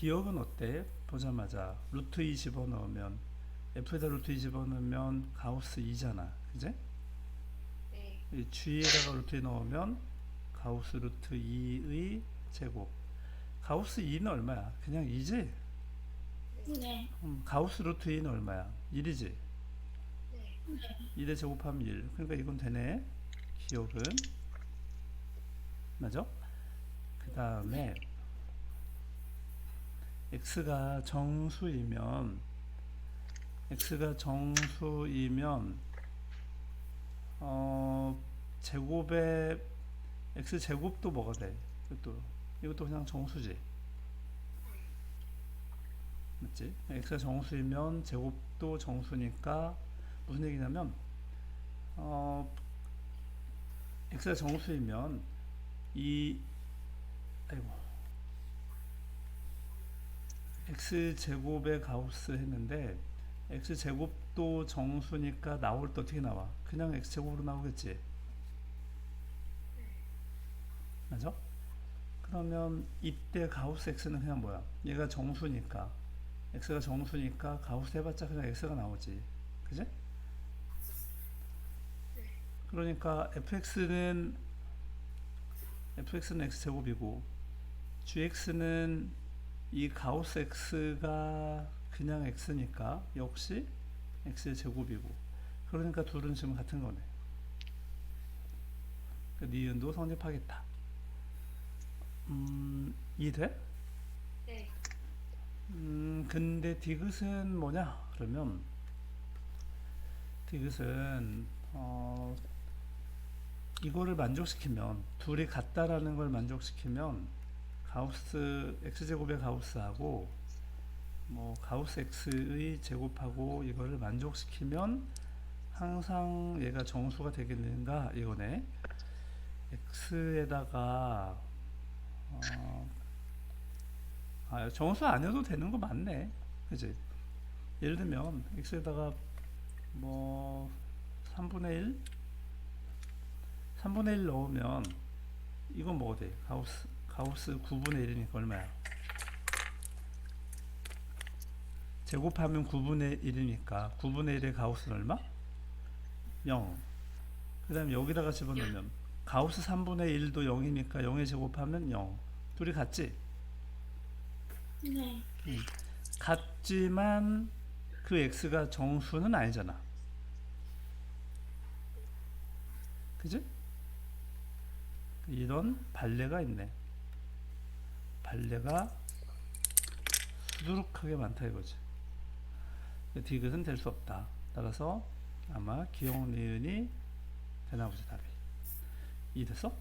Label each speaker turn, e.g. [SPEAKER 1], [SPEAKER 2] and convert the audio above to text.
[SPEAKER 1] 기억은 어때? 보자마자 루트 2 집어넣으면 f에다 루트 2 집어넣으면 가우스 2잖아. 그제?
[SPEAKER 2] 네.
[SPEAKER 1] 이 g에다가 루트 2 넣으면 가우스 루트 2의 제곱. 가우스 2는 얼마야? 그냥 2지?
[SPEAKER 3] 네.
[SPEAKER 1] 음, 가우스 루트 2는 얼마야? 1이지?
[SPEAKER 2] 네.
[SPEAKER 1] 2대 제곱하면 1. 그러니까 이건 되네. 기억은. 맞아? 그 다음에 x가 정수이면 x가 정수이면 어 제곱에 x 제곱도 뭐가 돼? 이것도 이것도 그냥 정수지. 맞지? x가 정수이면 제곱도 정수니까 무슨 얘기냐면 어 x가 정수이면 이 아이고 x 제곱의 가우스 했는데 x 제곱도 정수니까 나올 때 어떻게 나와? 그냥 x 제곱으로 나오겠지. 맞아? 그러면 이때 가우스 x는 그냥 뭐야? 얘가 정수니까 x가 정수니까 가우스 해봤자 그냥 x가 나오지. 그지? 그러니까 fx는 fx는 x 제곱이고 gx는 이 가우스 x가 그냥 x니까 역시 x의 제곱이고 그러니까 둘은 지금 같은 거네. 그러니까 니은도 성립하겠다. 음, 이돼?
[SPEAKER 2] 네.
[SPEAKER 1] 음, 근데 디귿은 뭐냐? 그러면 디귿은 어, 이거를 만족시키면 둘이 같다라는 걸 만족시키면 가우스 x 제곱의 가우스하고 뭐 가우스 x의 제곱하고 이거를 만족시키면 항상 얘가 정수가 되겠는가 이거네. x에다가 어, 아, 정수 아니어도 되는 거 맞네. 그지? 예를 들면, x에다가 뭐, 3분의 1? 3분의 1 넣으면, 이건 뭐가 돼? 가우스, 가우스 9분의 1이니까 얼마야? 제곱하면 9분의 1이니까, 9분의 1의 가우스는 얼마? 0. 그 다음에 여기다가 집어넣으면, 가우스 3분의 1도 0이니까 0에 제곱하면 0. 둘이 같지?
[SPEAKER 3] 네.
[SPEAKER 1] 같지만 그 x가 정수는 아니잖아. 그지? 이런 발레가 있네. 발레가 수두룩하게 많다 이거지. 디귿은 될 수 없다. 따라서 아마 기억 니은이 되나 보지 답이. 이 됐어?